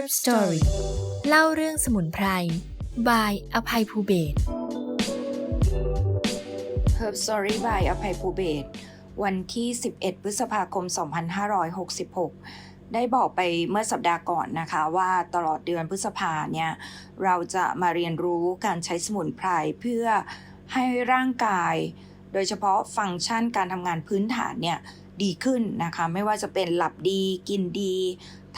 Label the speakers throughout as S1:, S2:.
S1: Herb Story เล่าเรื่องสมุนไพรบายอภัยภูเบศ
S2: Herb Story by อภัยภูเบศ วันที่ 11 พฤษภาคม 2566 ได้บอกไปเมื่อสัปดาห์ก่อนนะคะว่าตลอดเดือนพฤษภาเนี่ยเราจะมาเรียนรู้การใช้สมุนไพรเพื่อให้ร่างกาย โดยเฉพาะฟังก์ชันการทำงานพื้นฐานเนี่ยดีขึ้นนะคะ ไม่ว่าจะเป็นหลับดีกินดี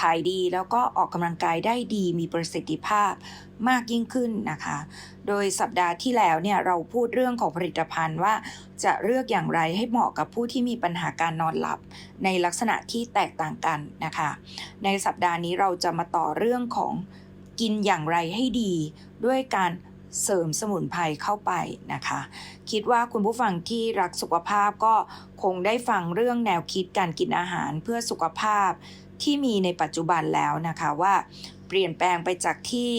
S2: ถ่ายดีแล้วก็ออกกำลังกายได้ดีมีประสิทธิภาพมากยิ่งขึ้นนะคะ โดยสัปดาห์ที่แล้วเนี่ยเราพูดเรื่องของผลิตภัณฑ์ว่าจะเลือกอย่างไรให้เหมาะกับผู้ที่มีปัญหาการนอนหลับ ในลักษณะที่แตกต่างกันนะคะ ในสัปดาห์นี้เราจะมาต่อเรื่องของกินอย่างไรให้ดี ด้วยการ เสริมสมุนไพรเข้าไปนะคะ คิดว่าคุณผู้ฟังที่รักสุขภาพก็คงได้ฟังเรื่องแนวคิดการกินอาหารเพื่อสุขภาพที่มีในปัจจุบันแล้วนะคะว่าเปลี่ยนแปลงไปจากที่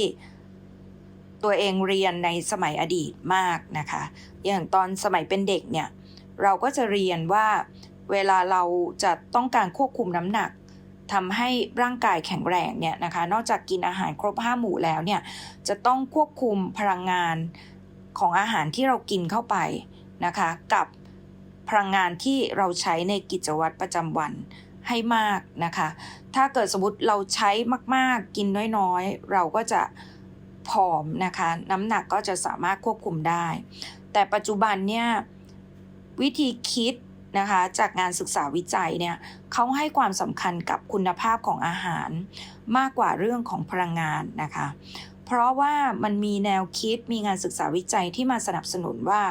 S2: ตัวเองเรียนในสมัยอดีตมากนะคะ อย่างตอนสมัยเป็นเด็กเนี่ย เราก็จะเรียนว่าเวลาเราจะต้องการควบคุมน้ำหนัก ทำให้ร่างกายแข็งแรงเนี่ยนะคะ นอกจากกินอาหารครบห้าหมู่แล้วเนี่ยจะต้องควบคุมพลังงานของอาหารที่เรากินเข้าไปนะคะ กับพลังงานที่เราใช้ในกิจวัตรประจำวันให้มากนะคะ ถ้าเกิดสมมติเราใช้มากๆ กินน้อยๆ เราก็จะผอมนะคะ น้ำหนักก็จะสามารถควบคุมได้ แต่ปัจจุบันเนี่ยวิธีคิด นะคะจากงานศึกษาวิจัยเนี่ยเขาให้ความสำคัญกับคุณภาพของอาหาร มากกว่าเรื่องของพลังงานนะคะ เพราะว่ามันมีแนวคิดมีงานศึกษาวิจัยที่มาสนับสนุนว่า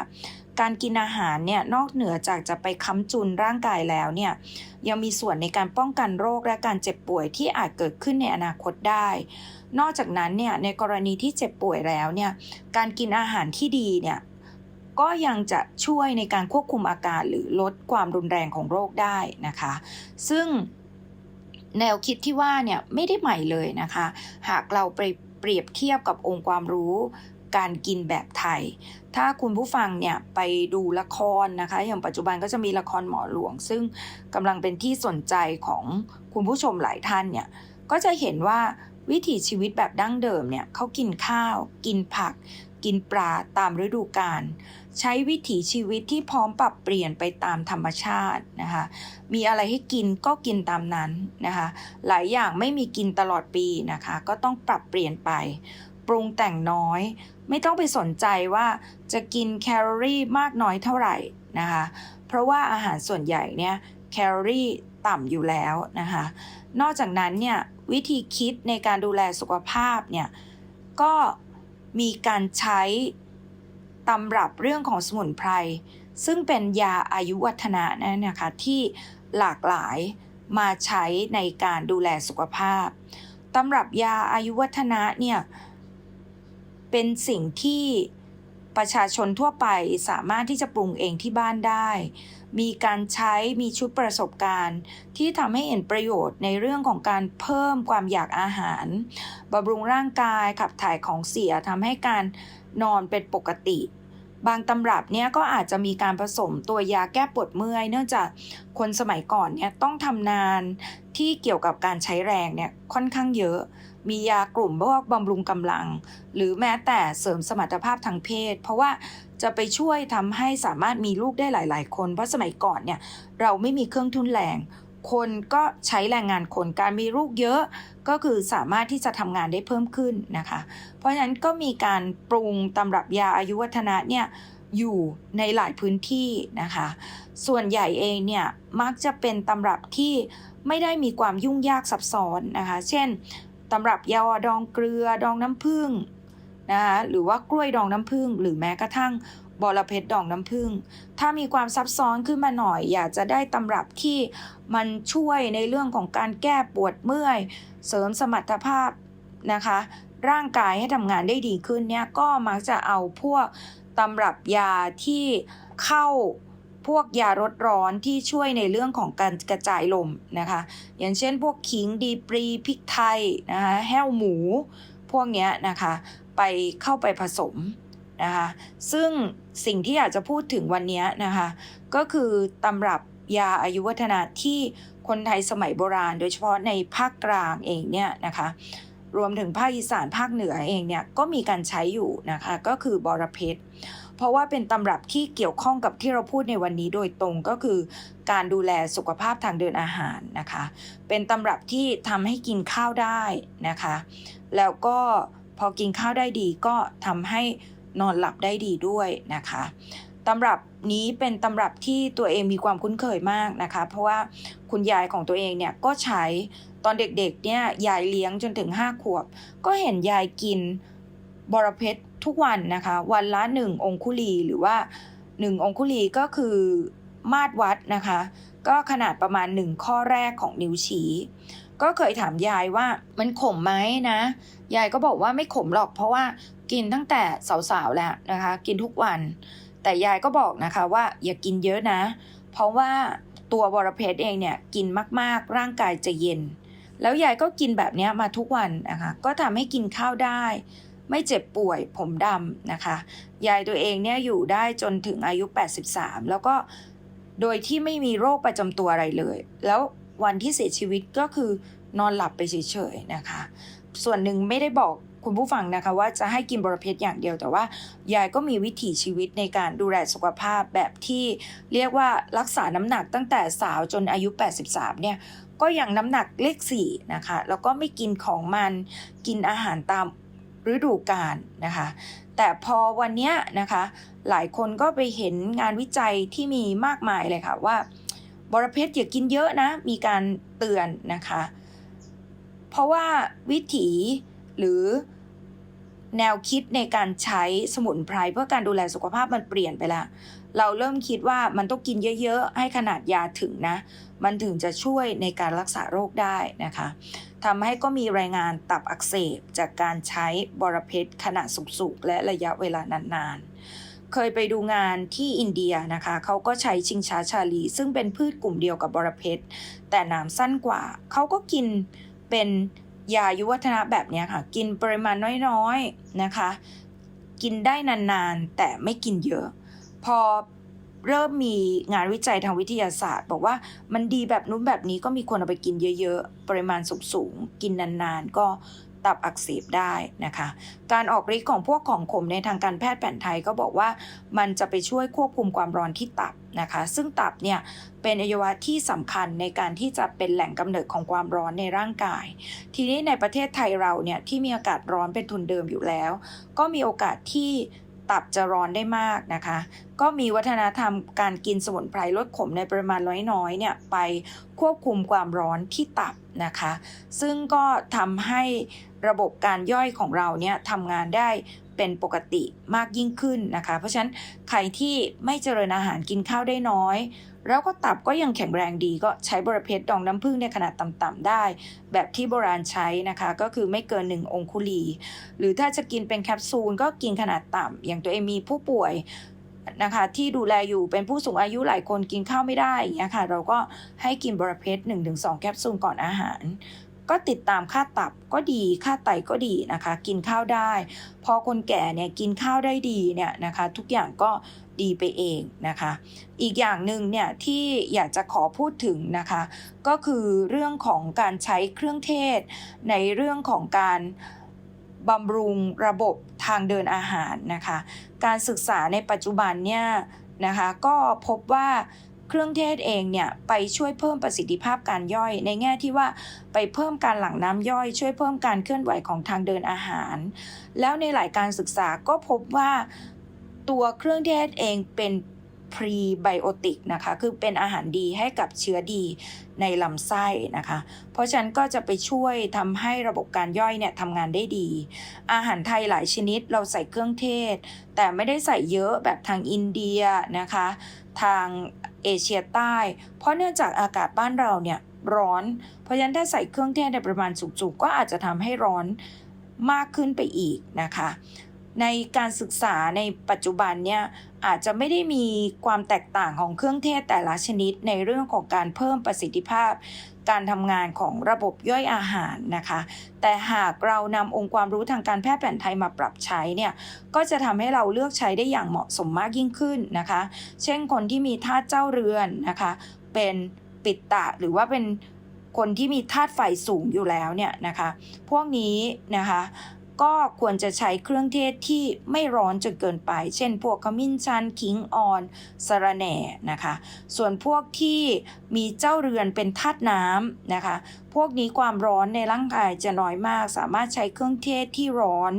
S2: การกินอาหารเนี่ยนอกเหนือจากจะไปค้ำจุนร่างกายแล้วเนี่ยยังมีส่วนในการป้องกันโรคและการเจ็บป่วยที่อาจเกิดขึ้นในอนาคตได้ นอกจากนั้นเนี่ยในกรณีที่เจ็บป่วยแล้วเนี่ยการกินอาหารที่ดีเนี่ย ก็ยังจะช่วยในการควบคุมอาการหรือลดความรุนแรงของโรคได้นะคะ ซึ่งแนวคิดที่ว่าเนี่ยไม่ได้ใหม่เลยนะคะ หากเราไปเปรียบเทียบกับองค์ความรู้การกินแบบไทย ถ้าคุณผู้ฟังเนี่ยไปดูละครนะคะ อย่างปัจจุบันก็จะมีละครหมอหลวง ซึ่งกำลังเป็นที่สนใจของคุณผู้ชมหลายท่านเนี่ย ก็จะเห็นว่าวิถีชีวิตแบบดั้งเดิมเนี่ยเขากินข้าว กินผัก กินปลาตามฤดูกาลใช้วิถีชีวิตที่พร้อมปรับเปลี่ยนไปตามธรรมชาตินะคะมีอะไรให้กินก็กินตามนั้นนะคะหลายอย่างไม่มีกินตลอดปีนะคะก็ต้องปรับเปลี่ยนไป ปรุงแต่งน้อย ไม่ต้องไปสนใจว่าจะกินแคลอรี่มากน้อยเท่าไหร่นะคะเพราะว่าอาหารส่วนใหญ่เนี่ยแคลอรี่ต่ำอยู่แล้วนะคะนอกจากนั้นเนี่ยวิธีคิดในการดูแลสุขภาพเนี่ยก็ มีการใช้ตำรับเรื่องของสมุนไพร ซึ่งเป็นยาอายุวัฒนะนั่นนะคะที่หลากหลายมาใช้ในการดูแลสุขภาพตำรับยาอายุวัฒนะเนี่ยเป็นสิ่งที่ ประชาชนทั่วไปสามารถที่จะปรุงเองที่บ้านได้ มีการใช้มีชุดประสบการณ์ ที่ทำให้เห็นประโยชน์ในเรื่องของการเพิ่มความอยากอาหารบำรุงร่างกายขับถ่ายของเสียทำให้การนอนเป็นปกติ บางตำรับเนี่ยก็อาจจะมีการผสมตัวยาแก้ปวดเมื่อย เนื่องจากคนสมัยก่อนเนี่ยต้องทำนานที่เกี่ยวกับการใช้แรงเนี่ยค่อนข้างเยอะ มียากลุ่มพวกบำรุงกำลัง หรือแม้แต่เสริมสมรรถภาพทางเพศ เพราะว่าจะไปช่วยทำให้สามารถมีลูกได้หลาย ๆ คน เพราะสมัยก่อนเนี่ยเราไม่มีเครื่องทุนแรง คนก็ใช้แรงงานคนการมีลูกเยอะก็คือสามารถที่จะทำงานได้เพิ่มขึ้นนะคะ เพราะฉะนั้นก็มีการปรุงตำรับยาอายุวัฒนะเนี่ยอยู่ในหลายพื้นที่นะคะ ส่วนใหญ่เองเนี่ยมักจะเป็นตำรับที่ไม่ได้มีความยุ่งยากซับซ้อนนะคะ เช่น ตำรับยาดองเกลือดองน้ำผึ้งนะคะหรือว่ากล้วยดองน้ำผึ้งหรือแม้กระทั่งบอระเพ็ดดองน้ำผึ้งถ้ามีความซับซ้อนขึ้นมาหน่อย อยากจะได้ตำรับที่มันช่วยในเรื่องของการแก้ปวดเมื่อย เสริมสมรรถภาพนะคะ ร่างกายให้ทำงานได้ดีขึ้นเนี่ยก็มักจะเอาพวกตำรับยาที่เข้า พวกยาลดร้อนที่ช่วยในเรื่องของการกระจายลมนะคะ อย่างเช่นพวกขิงดีปรีพริกไทยนะคะแห้วหมู พวกเนี้ยนะคะไปเข้าไปผสมนะคะซึ่งสิ่งที่อยากจะพูดถึงวันนี้นะคะก็คือตำรับยาอายุวัฒนะที่คนไทยสมัยโบราณ โดยเฉพาะในภาคกลางเองเนี่ยนะคะ รวมถึงภาคอีสานภาคเหนือเองเนี่ยก็มีการใช้อยู่นะคะก็คือบอระเพ็ดเพราะว่าเป็นตำรับที่เกี่ยวข้องกับที่เราพูดในวันนี้โดยตรงก็คือ การดูแลสุขภาพทางเดินอาหารนะคะ เป็นตำรับที่ทำให้กินข้าวได้นะคะ แล้วก็พอกินข้าวได้ดีก็ทำให้นอนหลับได้ดีด้วยนะคะ ตำรับนี้เป็นตำรับที่ตัวเองมีความคุ้นเคยมากนะคะ เพราะว่าคุณยายของตัวเองเนี่ยก็ใช้ตอนเด็กๆเนี่ยยายเลี้ยงจนถึง5ขวบ ก็เห็นยายกินบรเพชรทุกวันนะคะ วันละ1องคุลีหรือว่า1องคุลีก็คือมาตรวัดนะคะ ก็ขนาดประมาณ1ข้อแรกของนิ้วชี้ก็เคยถามยายว่ามันขมไหมนะ ยายก็บอกว่าไม่ขมหรอกเพราะว่ากินตั้งแต่สาวๆแล้วนะคะ กินทุกวัน แต่ยายก็บอกนะคะว่าอย่ากินเยอะนะ เพราะว่าตัววรเพชรเองเนี่ยกินมากๆ ร่างกายจะเย็น แล้วยายก็กินแบบเนี้ยมาทุกวันนะคะ ก็ทำให้กินข้าวได้ ไม่เจ็บป่วยผมดำนะคะ ยายตัวเองเนี่ยอยู่ได้จนถึงอายุ 83 แล้วก็โดยที่ไม่มีโรคประจำตัวอะไรเลย แล้ววันที่เสียชีวิตก็คือนอนหลับไปเฉยๆนะคะ ส่วนหนึ่งไม่ได้บอก คุณผู้ฟังนะคะว่าจะให้กินบรเพชรอย่างเดียวแต่ว่า ยายก็มีวิถีชีวิตในการดูแลสุขภาพแบบที่เรียกว่ารักษาน้ำหนักตั้งแต่สาวจนอายุ 83 เนี่ยก็ยังน้ำหนักเลข4นะคะแล้วก็ไม่กินของมันกินอาหารตามฤดูกาลนะคะ แต่พอวันเนี้ยนะคะ หลายคนก็ไปเห็นงานวิจัยที่มีมากมายเลยค่ะว่า บรเพชรอย่ากินเยอะนะ มีการเตือนนะคะ เพราะว่าวิถี หรือแนวคิดในการใช้สมุนไพรเพื่อการดูแลสุขภาพมันเปลี่ยนไปล้วเราเริ่มคิดว่ามันต้องกินเยอะๆ ให้ขนาดยาถึงนะ มันถึงจะช่วยในการรักษาโรคได้นะคะทำให้ก็มีรายงานตับอักเสบจากการใช้บอระเพชรขนาดสุกๆและระยะเวลานานๆ เคยไปดูงานที่อินเดียนะคะเขาก็ใช้ชิงช้าชาลี ซึ่งเป็นพืชกลุ่มเดียวกับบอระเพชรแต่หนามสั้นกว่าเขาก็กินเป็น ยายุวัฒนะแบบนี้ค่ะ กินปริมาณน้อยๆนะคะ กินได้นานๆ แต่ไม่กินเยอะ พอเริ่มมีงานวิจัยทางวิทยาศาสตร์ บอกว่ามันดีแบบนู้นแบบนี้ก็มีคนเอาไปกินเยอะๆ ปริมาณสูงๆ กินนานๆ ก็ตับอักเสบได้นะคะ การออกฤทธิ์ของพวกของขมในทางการแพทย์แผนไทยก็บอกว่ามันจะไปช่วยควบคุมความร้อนที่ตับ นะคะ ซึ่งตับเนี่ยเป็นอวัยวะที่สำคัญในการที่จะเป็นแหล่งกำเนิดของความร้อนในร่างกาย ทีนี้ในประเทศไทยเราเนี่ยที่มีอากาศร้อนเป็นทุนเดิมอยู่แล้ว ก็มีโอกาสที่ ตับจะร้อนได้มากนะคะ ก็มีวัฒนธรรมการกินสมุนไพรลดขมในปริมาณน้อยๆเนี่ยไปควบคุมความร้อนที่ตับนะคะ ซึ่งก็ทำให้ระบบการย่อยของเราเนี่ยทำงานได้เป็นปกติมากยิ่งขึ้นนะคะ เพราะฉะนั้นใครที่ไม่เจริญอาหารกินข้าวได้น้อย แล้วก็ตับก็ยังแข็งแรงดีก็ใช้บรเพชรดองน้ำผึ้งในขนาดต่ำๆได้ แบบที่โบราณใช้นะคะ ก็คือไม่เกิน 1 องคุลี หรือถ้าจะกินเป็นแคปซูลก็กินขนาดต่ำอย่างตัวเองมีผู้ป่วยนะคะที่ดูแลอยู่เป็นผู้สูงอายุหลายคนกินข้าวไม่ได้อย่างเงี้ยค่ะ เราก็ให้กินบรเพชร1-2 แคปซูลก่อนอาหาร ก็ติดตามค่าตับก็ดีค่าไตก็ดีนะคะ กินข้าวได้ พอคนแก่เนี่ยกินข้าวได้ดีเนี่ยนะคะ ทุกอย่างก็ ดีไปเองนะคะ อีกอย่างหนึ่งเนี่ยที่อยากจะขอพูดถึงนะคะ ก็คือเรื่องของการใช้เครื่องเทศ ในเรื่องของการบำรุงระบบทางเดินอาหารนะคะ การศึกษาในปัจจุบันเนี่ยนะคะก็พบว่าเครื่องเทศเองเนี่ยไปช่วยเพิ่มประสิทธิภาพการย่อย ในแง่ที่ว่าไปเพิ่มการหลั่งน้ำย่อย ช่วยเพิ่มการเคลื่อนไหวของทางเดินอาหาร แล้วในหลายการศึกษาก็พบว่า ตัวเครื่องเทศเองเป็นพรีไบโอติกนะคะ คือเป็นอาหารดีให้กับเชื้อดีในลำไส้นะคะ เพราะฉะนั้นก็จะไปช่วยทำให้ระบบการย่อยเนี่ยทำงานได้ดี อาหารไทยหลายชนิดเราใส่เครื่องเทศ แต่ไม่ได้ใส่เยอะแบบทางอินเดียนะคะ ทางเอเชียใต้ เพราะเนื่องจากอากาศบ้านเราเนี่ยร้อน เพราะฉะนั้นถ้าใส่เครื่องเทศในประมาณสุกๆก็อาจจะทำให้ร้อนมากขึ้นไปอีกนะคะ ในการศึกษาในปัจจุบันเนี่ยอาจจะไม่ได้มีความแตกต่างของเครื่องเทศแต่ละชนิดในเรื่องของการเพิ่มประสิทธิภาพ การทำงานของระบบย่อยอาหารนะคะ แต่หากเรานำองค์ความรู้ทางการแพทย์แผนไทยมาปรับใช้เนี่ยก็จะทำให้เราเลือกใช้ได้อย่างเหมาะสมมากยิ่งขึ้นนะคะ เช่นคนที่มีธาตุเจ้าเรือนนะคะ เป็นปิดตะหรือว่าเป็นคนที่มีธาตุไฟสูงอยู่แล้วเนี่ยนะคะ พวกนี้นะคะ ก็ควรจะใช้เครื่องเทศที่ไม่ร้อนจนเกินไป เช่น พวกขมิ้นชันขิงอ่อนสะระแหน่นะคะ ส่วนพวกที่มีเจ้าเรือนเป็นธาตุน้ำนะคะ พวกนี้ความร้อนในร่างกายจะน้อยมาก สามารถใช้เครื่องเทศที่ร้อน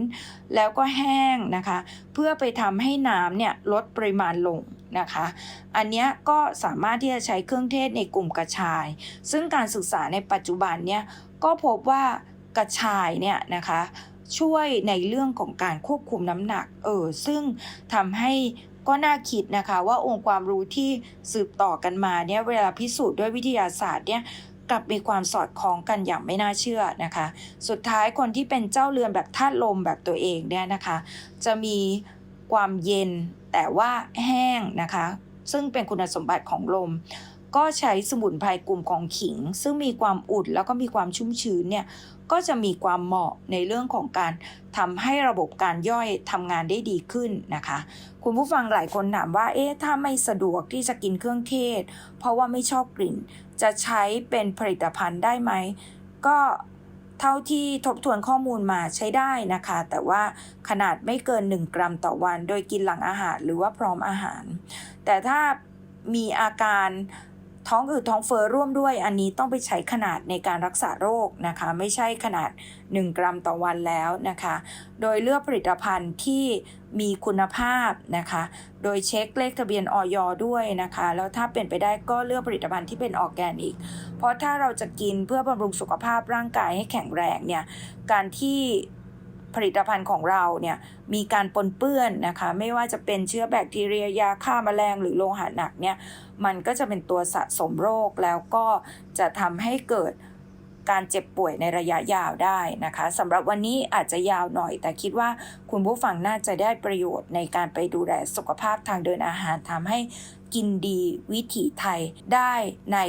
S2: แล้วก็แห้งนะคะ เพื่อไปทำให้น้ำเนี่ยลดปริมาณลงนะคะ อันนี้ก็สามารถที่จะใช้เครื่องเทศในกลุ่มกระชาย ซึ่งการศึกษาในปัจจุบันเนี่ยก็พบว่ากระชายเนี่ยนะคะ ช่วยในเรื่องของการควบคุมน้ำหนัก เออ ซึ่งทำให้ก็น่าคิดนะคะว่าองค์ความรู้ที่สืบต่อกันมาเนี่ยเวลาพิสูจน์ด้วยวิทยาศาสตร์เนี่ยกลับมีความสอดคล้องกันอย่างไม่น่าเชื่อนะคะ สุดท้ายคนที่เป็นเจ้าเรือนแบบธาตุลมแบบตัวเองเนี่ยนะคะ จะมีความเย็นแต่ว่าแห้งนะคะ ซึ่งเป็นคุณสมบัติของลม ก็ใช้สมุนไพรกลุ่มของขิง ซึ่งมีความอุ่นแล้วก็มีความชุ่มชื้นเนี่ยก็จะมีความเหมาะในเรื่องของการทำให้ระบบการย่อยทำงานได้ดีขึ้นนะคะ คุณผู้ฟังหลายคนถามว่าเอ๊ะถ้าไม่สะดวกที่จะกินเครื่องเทศ เพราะว่าไม่ชอบกลิ่น จะใช้เป็นผลิตภัณฑ์ได้ไหม ก็เท่าที่ทบทวนข้อมูลมาใช้ได้นะคะ แต่ว่าขนาดไม่เกิน 1 กรัมต่อวัน โดยกินหลังอาหารหรือว่าพร้อมอาหาร แต่ถ้ามีอาการ ท้องอืดท้องเฟ้อร่วมด้วย อันนี้ต้องไปใช้ขนาดในการรักษาโรคนะคะ ไม่ใช่ขนาด 1 กรัมต่อวันแล้วนะคะ โดยเลือกผลิตภัณฑ์ที่มีคุณภาพนะคะ โดยเช็คเลขทะเบียนออยด้วยนะคะ แล้วถ้าเป็นไปได้ก็เลือกผลิตภัณฑ์ที่เป็นออร์แกนิก เพราะถ้าเราจะกินเพื่อบำรุงสุขภาพร่างกายให้แข็งแรงเนี่ย การที่ ผลิตภัณฑ์ของเราเนี่ยมีการปนเปื้อนนะคะ ไม่ว่าจะเป็นเชื้อแบคทีเรียยาฆ่าแมลงหรือโลหะหนักเนี่ยมันก็จะเป็นตัวสะสมโรคแล้วก็จะทำให้เกิดการเจ็บป่วยในระยะยาวได้นะคะสำหรับวันนี้อาจจะยาวหน่อย แต่คิดว่าคุณผู้ฟังน่าจะได้ประโยชน์ในการไปดูแลสุขภาพทางเดินอาหารทำให้กินดีวิถีไทยได้ใน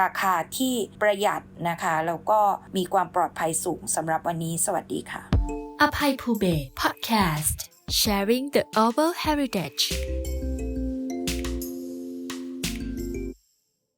S2: ราคาที่ประหยัดนะคะ แล้วก็มีความปลอดภัยสูงสำหรับวันนี้ สวัสดีค่ะ
S1: อภัยภูเบศ Podcast Sharing the Oval Heritage